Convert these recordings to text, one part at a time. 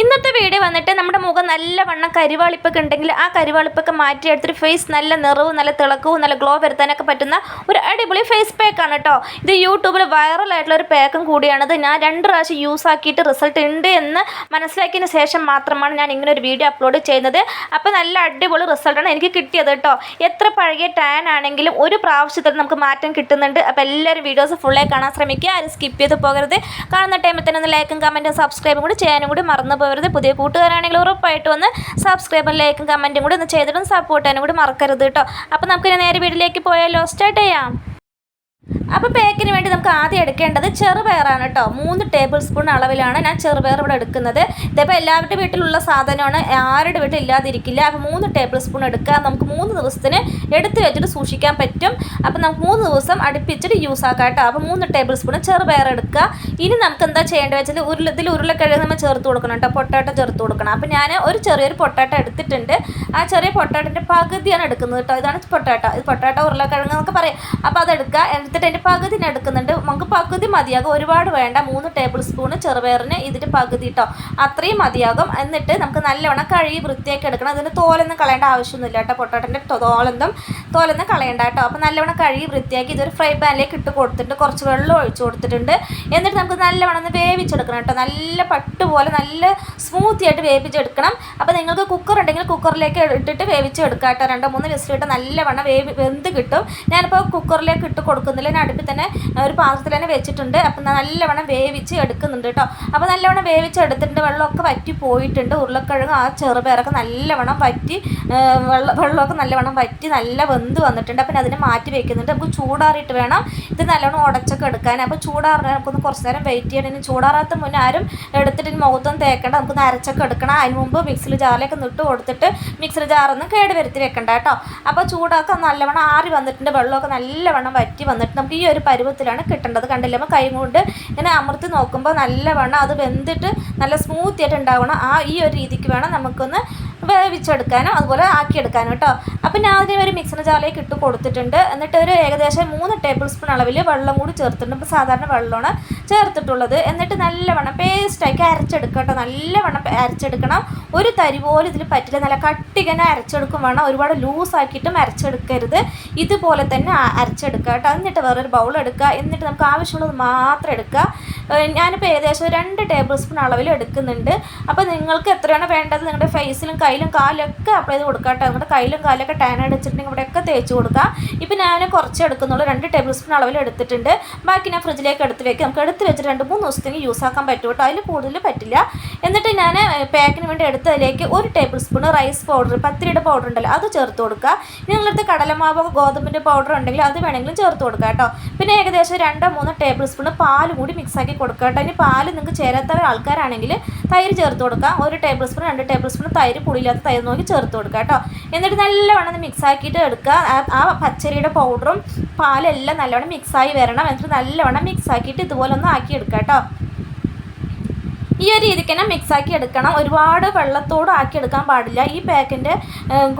ഇന്നത്തെ വീഡിയോ വന്നിട്ട് നമ്മുടെ മുഖം നല്ല വണ്ണം കരിവാളിപ്പൊക്കെ ഉണ്ടെങ്കിൽ ആ കരിവാളിപ്പൊക്കെ മാറ്റിയെടുത്തൊരു ഫേസ് നല്ല നിറവും നല്ല തിളക്കവും നല്ല ഗ്ലോ വരുത്താനൊക്കെ പറ്റുന്ന ഒരു അടിപൊളി ഫേസ് പാക്കാണ് കേട്ടോ ഇത് യൂട്യൂബിൽ വൈറലായിട്ടുള്ള ഒരു പാക്കും കൂടിയാണത്. ഞാൻ രണ്ട് പ്രാവശ്യം യൂസ് ആക്കിയിട്ട് റിസൾട്ട് ഉണ്ട് എന്ന് മനസ്സിലാക്കിയതിന് ശേഷം മാത്രമാണ് ഞാൻ ഇങ്ങനെ ഒരു വീഡിയോ അപ്ലോഡ് ചെയ്യുന്നത്. അപ്പോൾ നല്ല അടിപൊളി റിസൾട്ടാണ് എനിക്ക് കിട്ടിയത് കേട്ടോ എത്ര പഴകിയ ടാൻ ആണെങ്കിലും ഒരു പ്രാവശ്യത്തിൽ നമുക്ക് മാറ്റം കിട്ടുന്നുണ്ട്. അപ്പോൾ എല്ലാവരും വീഡിയോസ് ഫുള്ളായി കാണാൻ ശ്രമിക്കുക. ആരും സ്കിപ്പ് ചെയ്ത് പോകരുത്. കാണുന്ന ടൈമിൽ തന്നെ ഒന്ന് ലൈക്കും കമന്റും സബ്സ്ക്രൈബും കൂടി ചെയ്യാനും കൂടി മറന്നു പോകരുത് പുതിയ കൂട്ടുകാരാണെങ്കിൽ ഉറപ്പായിട്ടും ഒന്ന് സബ്സ്ക്രൈബും ലൈക്കും കമന്റും കൂടി ഒന്ന് ചെയ്തിട്ടും സപ്പോർട്ട് ചെയ്യാനും കൂടി മറക്കരുത് കേട്ടോ. അപ്പോൾ നമുക്ക് ഇനി നേരെ വീട്ടിലേക്ക് പോയാലോ? സ്റ്റാർട്ട് ചെയ്യാം. അപ്പോൾ പേക്കിന് വേണ്ടി നമുക്ക് ആദ്യം എടുക്കേണ്ടത് ചെറുപയറാണ് കേട്ടോ. മൂന്ന് ടേബിൾ സ്പൂൺ അളവിലാണ് ഞാൻ ചെറുപയർ ഇവിടെ എടുക്കുന്നത്. ഇതിപ്പോൾ എല്ലാവരുടെ വീട്ടിലുള്ള സാധനമാണ്. ആരുടെ വീട്ടിൽ ഇല്ലാതിരിക്കില്ല. അപ്പോൾ മൂന്ന് ടേബിൾ സ്പൂൺ എടുക്കുക. നമുക്ക് മൂന്ന് ദിവസത്തിന് എടുത്ത് വെച്ചിട്ട് സൂക്ഷിക്കാൻ പറ്റും. അപ്പോൾ നമുക്ക് മൂന്ന് ദിവസം അടുപ്പിച്ചിട്ട് യൂസ് ആക്കാം കേട്ടോ. അപ്പോൾ മൂന്ന് ടേബിൾ സ്പൂൺ ചെറുപയർ എടുക്കുക. ഇനി നമുക്ക് എന്താ ചെയ്യേണ്ടത് വെച്ചാൽ ഉരുള ഇതിൽ ഉരുളക്കിഴങ്ങ് നമ്മൾ ചേർത്ത് കൊടുക്കണം കേട്ടോ പൊട്ടാട്ട ചേർത്ത് കൊടുക്കണം. അപ്പോൾ ഞാൻ ഒരു ചെറിയൊരു പൊട്ടാട്ട എടുത്തിട്ടുണ്ട്. ആ ചെറിയ പൊട്ടാട്ടിന്റെ പകുതിയാണ് എടുക്കുന്നത് കേട്ടോ. ഇതാണ് പൊട്ടാട്ട ഇത് പൊട്ടാട്ട ഉരുളക്കിഴങ്ങ് എന്നൊക്കെ പറയും. അപ്പോൾ അതെടുക്കുക എടുത്തിട്ട് അതിന്റെ പകുതിന് എടുക്കുന്നുണ്ട്. നമുക്ക് പകുതി മതിയാകും. ഒരുപാട് വേണ്ട. മൂന്ന് ടേബിൾ സ്പൂൺ ചെറുപയറിന് ഇതിന്റെ പകുതി കേട്ടോ. അത്രയും മതിയാകും. എന്നിട്ട് നമുക്ക് നല്ലവണ്ണം കഴുകി വൃത്തിയാക്കി എടുക്കണം. അതിന് തോലൊന്നും കളയേണ്ട ആവശ്യമൊന്നുമില്ല കേട്ടോ. പൊട്ടാട്ടന്റെ തോലൊന്നും തോലൊന്നും കളയേണ്ട കേട്ടോ. അപ്പോൾ നല്ലവണ്ണം കഴുകി വൃത്തിയാക്കി ഇതൊരു ഫ്രൈ പാനിലേക്ക് ഇട്ട് കൊടുത്തിട്ട് കുറച്ച് വെള്ളം ഒഴിച്ച് കൊടുത്തിട്ടുണ്ട്. എന്നിട്ട് നമുക്ക് നല്ലവണ്ണം വേവിച്ചെടുക്കണം കേട്ടോ. നല്ല പട്ട് പോലെ നല്ല സ്മൂത്തി ആയിട്ട് വേവിച്ചെടുക്കണം. അപ്പോൾ നിങ്ങൾക്ക് കുക്കർ ഉണ്ടെങ്കിൽ കുക്കറിലേക്ക് ഇട്ടിട്ട് വേവിച്ചെടുക്കാം കേട്ടോ. രണ്ടോ മൂന്ന് വിസിലിട്ട് നല്ലവണ്ണം വേവി വെന്ത് കിട്ടും. ഞാനിപ്പോൾ കുക്കറിലേക്ക് ഇട്ട് കൊടുക്കുന്നില്ല. ഞാൻ അടുപ്പിൽ തന്നെ ഒരു പാത്രത്തിൽ തന്നെ വെച്ചിട്ടുണ്ട്. അപ്പം നല്ലവണ്ണം വേവിച്ച് എടുക്കുന്നുണ്ട് കേട്ടോ. അപ്പോൾ നല്ലവണ്ണം വേവിച്ചെടുത്തിട്ടുണ്ട്. വെള്ളമൊക്കെ വറ്റി പോയിട്ടുണ്ട്. ഉരുളക്കിഴങ്ങ് ആ ചെറുപയറൊക്കെ നല്ലവണ്ണം വറ്റി വെള്ളം വെള്ളമൊക്കെ നല്ലവണ്ണം വറ്റി നല്ല വെന്ത് വന്നിട്ടുണ്ട്. അപ്പം അതിനെ മാറ്റി വെക്കുന്നുണ്ട്. നമുക്ക് ചൂടാറിയിട്ട് വേണം. ഇത് നല്ലവണ്ണം ഉടച്ചൊക്കെ എടുക്കാൻ. അപ്പോൾ ചൂടാറിന് നമുക്കൊന്ന് കുറച്ച് നേരം വെയിറ്റ് ചെയ്യണം. ഇനി ചൂടാറാത്ത മുന്നേ ആരും എടുത്തിട്ട് ഇനി മുഖത്തൊന്നും തേക്കണ്ട. നമുക്ക് നരച്ചൊക്കെ എടുക്കണം. അതിന് മുമ്പ് മിക്സിൽ ജാറിലേക്ക് നിട്ട് കൊടുത്തിട്ട് മിക്സിയിൽ ജാറൊന്നും കേട് വരുത്തി വെക്കണ്ട കേട്ടോ. അപ്പോൾ ചൂടൊക്കെ നല്ലവണ്ണം ആറി വന്നിട്ടുണ്ട്. വെള്ളമൊക്കെ നല്ലവണ്ണം വറ്റി വന്നിട്ട് നമുക്ക് ഈ ഒരു പരുവത്തിലാണ് കിട്ടേണ്ടത്. കണ്ടില്ല? നമ്മൾ കൈ കൊണ്ട് ഇങ്ങനെ അമർത്തി നോക്കുമ്പോൾ നല്ലവണ്ണം അത് വെന്തിട്ട് നല്ല സ്മൂത്തി ആയിട്ട് ഉണ്ടാവണം. ആ ഈ ഒരു രീതിക്ക് വേണം നമുക്കൊന്ന് വേവിച്ചെടുക്കാനും അതുപോലെ ആക്കിയെടുക്കാനും കേട്ടോ. അപ്പം ഞാൻ അതിന് ഒരു മിക്സിന്റെ ജാറിലേക്ക് ഇട്ട് കൊടുത്തിട്ടുണ്ട്. എന്നിട്ട് ഒരു ഏകദേശം മൂന്ന് ടേബിൾ സ്പൂൺ അളവിൽ വെള്ളം കൂടി ചേർത്തിട്ടുണ്ട്. ഇപ്പോൾ സാധാരണ വെള്ളമാണ് ചേർത്തിട്ടുള്ളത്. എന്നിട്ട് നല്ലവണ്ണം പേസ്റ്റാക്കി അരച്ചെടുക്കുക കേട്ടോ. നല്ലവണ്ണം അരച്ചെടുക്കണം. ഒരു തരി പോലും ഇതിൽ പറ്റില്ല. നല്ല കട്ടിങ്ങനെ അരച്ചെടുക്കും വേണം. ഒരുപാട് ലൂസാക്കിയിട്ടും അരച്ചെടുക്കരുത്. ഇതുപോലെ തന്നെ അരച്ചെടുക്കുക കേട്ടോ. എന്നിട്ട് വേറൊരു ബൗൾ എടുക്കുക. എന്നിട്ട് നമുക്ക് ആവശ്യമുള്ളത് മാത്രം എടുക്കുക. ഞാനിപ്പോൾ ഏകദേശം രണ്ട് ടേബിൾ സ്പൂൺ അളവിൽ എടുക്കുന്നുണ്ട്. അപ്പോൾ നിങ്ങൾക്ക് എത്രയാണ് വേണ്ടത് നിങ്ങളുടെ ഫേസിലും കയ്യിലും കാലൊക്കെ അപ്ലൈ ചെയ്ത് കൊടുക്കുക കേട്ടോ നിങ്ങളുടെ കയ്യിലും കാലൊക്കെ ടാൻ അടിച്ചിട്ടുണ്ടെങ്കിൽ ഇവിടെയൊക്കെ തേച്ച് കൊടുക്കുക ഇപ്പോൾ ഞാൻ കുറച്ച് എടുക്കുന്നുള്ളൂ. രണ്ട് ടേബിൾ സ്പൂൺ അളവിൽ എടുത്തിട്ടുണ്ട്. ബാക്കി ഞാൻ ഫ്രിഡ്ജിലേക്ക് എടുത്ത് വെക്കും. നമുക്ക് എടുത്ത് വെച്ചിട്ട് രണ്ട് മൂന്ന് ദിവസത്തേക്ക് യൂസ് ആക്കാൻ പറ്റും കേട്ടോ അതിൽ കൂടുതൽ പറ്റില്ല. എന്നിട്ട് ഞാൻ പാക്കിന് വേണ്ടി എടുത്തതിലേക്ക് ഒരു ടേബിൾ സ്പൂൺ റൈസ് പൗഡർ പത്തിരിയുടെ പൗഡർ ഉണ്ടല്ലോ അത് ചേർത്ത് കൊടുക്കുക നിങ്ങളടുത്ത് കടലമാവോ ഗോതമ്പിന്റെ പൗഡർ ഉണ്ടെങ്കിൽ അത് വേണമെങ്കിലും ചേർത്ത് കൊടുക്കുക കേട്ടോ പിന്നെ ഏകദേശം രണ്ടോ മൂന്നോ ടേബിൾ സ്പൂൺ പാൽ കൂടി മിക്സ് ആക്കി കൊടുക്കുക കേട്ടോ ഇനി പാൽ നിങ്ങൾക്ക് ചേരാത്ത ആൾക്കാരാണെങ്കിൽ തൈര് ചേർത്ത് കൊടുക്കാം. ഒരു ടേബിൾ സ്പൂൺ രണ്ട് ടേബിൾ സ്പൂൺ തൈര് പുളിയില്ലാത്ത തൈര് നോക്കി ചേർത്ത് കൊടുക്കുക കേട്ടോ. എന്നിട്ട് നല്ലവണ്ണം മിക്സ് ആക്കിയിട്ട് എടുക്കുക. ആ- ആ പച്ചരിയുടെ പൗഡറും പാലെല്ലാം നല്ലവണ്ണം മിക്സായി വരണം. എന്നിട്ട് നല്ലവണ്ണം മിക്സ് ആക്കിയിട്ട് ഇതുപോലെ ഒന്ന് ആക്കി എടുക്കുക കേട്ടോ. ഈ ഒരു രീതിക്ക് തന്നെ മിക്സ് ആക്കി എടുക്കണം. ഒരുപാട് വെള്ളത്തോട് ആക്കി എടുക്കാൻ പാടില്ല. ഈ പാക്കിന്റെ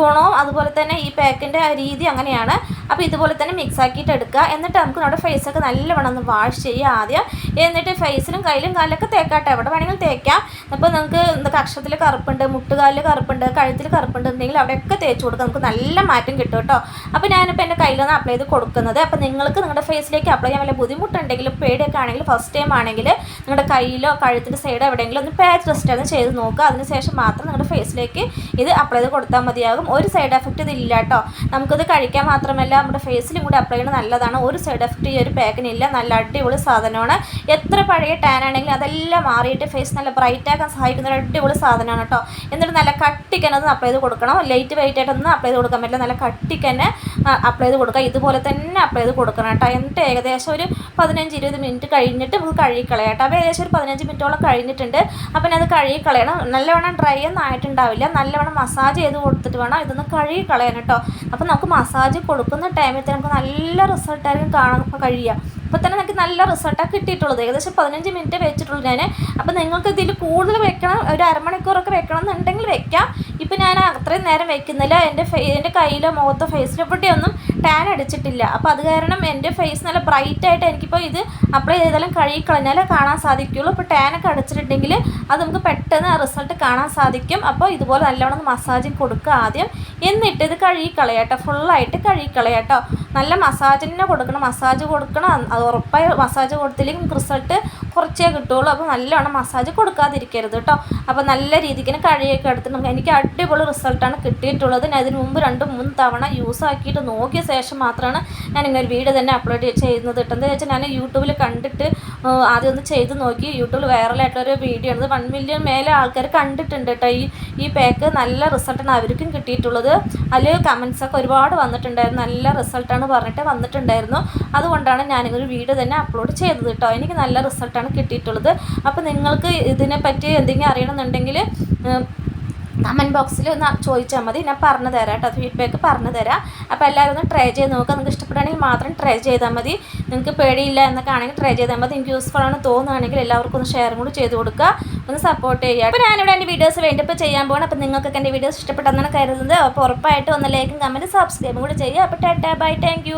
ഗുണവും അതുപോലെ തന്നെ ഈ പാക്കിന്റെ രീതി അങ്ങനെയാണ്. അപ്പോൾ ഇതുപോലെ തന്നെ മിക്സ് ആക്കിയിട്ട് എടുക്കുക. എന്നിട്ട് നമുക്ക് നമ്മുടെ ഫേസൊക്കെ നല്ലവണ്ണം ഒന്ന് വാഷ് ചെയ്യുക ആദ്യം. എന്നിട്ട് ഫേസിലും കയ്യിലും കാലിലൊക്കെ തേക്കാട്ടെ. എവിടെ വേണമെങ്കിലും തേക്കാം. അപ്പോൾ നിങ്ങൾക്ക് കക്ഷത്തിൽ കറുപ്പുണ്ട് മുട്ടുകാലിൽ കറുപ്പുണ്ട് കഴുത്തിൽ കറുപ്പുണ്ട് ഉണ്ടെങ്കിൽ അവിടെയൊക്കെ തേച്ച് കൊടുക്കുക നമുക്ക് നല്ല മാറ്റം കിട്ടും കേട്ടോ. അപ്പോൾ ഞാനിപ്പോൾ എന്റെ കയ്യിലൊന്ന് അപ്ലൈ ചെയ്ത് കൊടുക്കുന്നത്. അപ്പോൾ നിങ്ങൾക്ക് നിങ്ങളുടെ ഫേസിലേക്ക് അപ്ലൈ ചെയ്യാൻ വല്ല ബുദ്ധിമുട്ടുണ്ടെങ്കിലും പേടിയൊക്കെ ആണെങ്കിൽ ഫസ്റ്റ് ടൈം ആണെങ്കിൽ നിങ്ങളുടെ കയ്യിലോ കഴുത്തിന്റെ സൈഡോ എവിടെയെങ്കിലും ഒന്ന് പാച്ച് ടെസ്റ്റ് ഒന്ന് ചെയ്ത് നോക്കുക അതിനുശേഷം മാത്രം നിങ്ങളുടെ ഫേസിലേക്ക് ഇത് അപ്ലൈ ചെയ്ത് കൊടുത്താൽ മതിയാകും. ഒരു സൈഡ് എഫക്റ്റ് ഇതില്ല കേട്ടോ നമുക്കിത് കഴിക്കാൻ മാത്രമല്ല നമ്മുടെ ഫേസിലും കൂടി അപ്ലൈ ചെയ്യുന്നത് നല്ലതാണ്. ഒരു സൈഡ് എഫക്റ്റ് ഈ ഒരു പാക്കിനില്ല നല്ല അടിപൊളി സാധനമാണ്. എത്ര പഴയ ടാൻ ആണെങ്കിലും അതെല്ലാം മാറിയിട്ട് ഫേസ് നല്ല ബ്രൈറ്റ് ആക്കാൻ സഹായിക്കുന്ന ഒരു അടിപൊളി സാധനമാണ് കേട്ടോ എന്നിട്ട് നല്ല കട്ടിക്ക് ഒന്ന് അപ്ലൈ ചെയ്ത് കൊടുക്കണം. ലൈറ്റ് വെയിറ്റ് ആയിട്ടൊന്നും അപ്ലൈ ചെയ്ത് കൊടുക്കാൻ പറ്റില്ല. നല്ല കട്ടിക്ക് തന്നെ അപ്ലൈ ചെയ്ത് കൊടുക്കുക. ഇതുപോലെ തന്നെ അപ്ലൈ ചെയ്ത് കൊടുക്കണം കേട്ടോ എന്നിട്ട് ഏകദേശം ഒരു പതിനഞ്ച് ഇരുപത് മിനിറ്റ് കഴിഞ്ഞിട്ട് നമുക്ക് കഴുകിക്കളയാം കേട്ടോ അപ്പോൾ ഏകദേശം ഒരു പതിനഞ്ച് മിനിറ്റോളം കഴിഞ്ഞിട്ടുണ്ട് അപ്പം അത് കഴുകി കളയണം. നല്ലവണ്ണം ഡ്രൈ ഒന്നും ആയിട്ടുണ്ടാവില്ല. നല്ലവണ്ണം മസാജ് ചെയ്ത് കൊടുത്തിട്ട് വേണം ഇതൊന്ന് കഴുകി കളയണം കേട്ടോ. അപ്പം നമുക്ക് മസാജ് കൊടുക്കുന്ന ടൈമിൽ തന്നെ നമുക്ക് നല്ല റിസൾട്ടായിരിക്കും കാണാൻ കഴിയുക അപ്പോൾ തന്നെ നമുക്ക് നല്ല റിസൾട്ടാണ് കിട്ടിയിട്ടുള്ളത്. ഏകദേശം പതിനഞ്ച് മിനിറ്റ് വെച്ചിട്ടുള്ളൂ ഞാൻ അപ്പോൾ നിങ്ങൾക്ക് ഇതിൽ കൂടുതൽ വെക്കണം ഒരു അരമണിക്കൂറൊക്കെ വെക്കണം എന്നുണ്ടെങ്കിൽ വെക്കാം. ഇപ്പം ഞാൻ അത്ര അത്രയും നേരം വെക്കുന്നില്ല. എന്റെ ഫേ എന്റെ കയ്യിലോ മുഖത്തോ ഫേസിലോ പൊട്ടിയൊന്നും ടാൻ അടിച്ചിട്ടില്ല. അപ്പോൾ അത് കാരണം എന്റെ ഫേസ് നല്ല ബ്രൈറ്റ് ആയിട്ട് എനിക്കിപ്പോൾ ഇത് അപ്ലൈ ചെയ്താലും കഴുകി കളഞ്ഞാലേ കാണാൻ സാധിക്കുകയുള്ളൂ അപ്പോൾ ടാനൊക്കെ അടിച്ചിട്ടുണ്ടെങ്കിൽ അത് നമുക്ക് പെട്ടെന്ന് റിസൾട്ട് കാണാൻ സാധിക്കും. അപ്പോൾ ഇതുപോലെ നല്ലവണ്ണം മസാജ് കൊടുക്കുക ആദ്യം. എന്നിട്ട് ഇത് കഴുകി കളയാട്ടോ. ഫുള്ളായിട്ട് കഴുകി കളയാട്ടോ. നല്ല മസാജിനെ കൊടുക്കണം. മസാജ് കൊടുക്കണം. അത് ഉറപ്പായി മസാജ് കൊടുത്തില്ലെങ്കിൽ റിസൾട്ട് കുറച്ചേ കിട്ടുള്ളൂ. അപ്പോൾ നല്ലോണം മസാജ് കൊടുക്കാതിരിക്കരുത് കേട്ടോ അപ്പോൾ നല്ല രീതിക്ക് തന്നെ കഴുകിയൊക്കെ എടുത്ത് നമുക്ക് എനിക്ക് അടിപൊളി റിസൾട്ടാണ് കിട്ടിയിട്ടുള്ളത്. ഞാൻ ഇതിന് മുമ്പ് രണ്ട് മൂന്ന് തവണ യൂസ് ആക്കിയിട്ട് നോക്കിയ ശേഷം മാത്രമാണ് ഞാൻ ഇങ്ങനെ വീഡിയോ തന്നെ അപ്ലോഡ് ചെയ്യുന്നത് കേട്ടോ എന്താ വെച്ചാൽ ഞാൻ യൂട്യൂബിൽ കണ്ടിട്ട് ആദ്യം ഒന്ന് ചെയ്ത് നോക്കി. യൂട്യൂബിൽ വൈറലായിട്ടുള്ളൊരു വീഡിയോ ആണ്. വൺ മില്യൺ മേലെ ആൾക്കാർ കണ്ടിട്ടുണ്ട് കേട്ടോ ഈ ഈ പാക്ക് നല്ല റിസൾട്ടാണ് അവർക്കും കിട്ടിയിട്ടുള്ളത്. അതിൽ കമൻസൊക്കെ ഒരുപാട് വന്നിട്ടുണ്ടായിരുന്നു. നല്ല റിസൾട്ടാണ് പറഞ്ഞിട്ട് വന്നിട്ടുണ്ടായിരുന്നു. അതുകൊണ്ടാണ് ഞാനിങ്ങനെ വീഡിയോ തന്നെ അപ്ലോഡ് ചെയ്തത് കേട്ടോ എനിക്ക് നല്ല റിസൾട്ടാണ് കിട്ടിയിട്ടുള്ളത്. അപ്പോൾ നിങ്ങൾക്ക് ഇതിനെപ്പറ്റി എന്തെങ്കിലും അറിയണമെന്നുണ്ടെങ്കിൽ കമന്റ് ബോക്സിൽ ഒന്ന് ചോദിച്ചാൽ മതി. ഞാൻ പറഞ്ഞു തരാം കേട്ടോ. ഫീഡ്ബാക്ക് പറഞ്ഞു തരാം. അപ്പോൾ എല്ലാവരും ഒന്ന് ട്രൈ ചെയ്ത് നോക്കുക നിങ്ങൾക്ക് ഇഷ്ടപ്പെടുകയാണെങ്കിൽ മാത്രം ട്രൈ ചെയ്താൽ മതി. നിങ്ങൾക്ക് പേടിയില്ല എന്നൊക്കെ ആണെങ്കിൽ ട്രൈ ചെയ്താൽ മതി. നിങ്ങൾക്ക് യൂസ്ഫുൾ ആണ് തോന്നുകയാണെങ്കിൽ എല്ലാവർക്കും ഒന്ന് ഷെയറും കൂടി ചെയ്ത് കൊടുക്കുക. ഒന്ന് സപ്പോർട്ട് ചെയ്യുക. അപ്പോൾ ഞാനിവിടെ എന്റെ വീഡിയോസ് വേണ്ടിയപ്പോൾ ചെയ്യാൻ പോകണം അപ്പോൾ നിങ്ങൾക്കൊക്കെ എന്റെ വീഡിയോസ് ഇഷ്ടപ്പെട്ടെന്നാണ് കരുതുന്നത്. അപ്പോൾ ഉറപ്പായിട്ട് ഒന്ന് ലൈക്കും കമന്റ് സബ്സ്ക്രൈബും കൂടി ചെയ്യുക. അപ്പോൾ ടാറ്റാ ബൈ താങ്ക്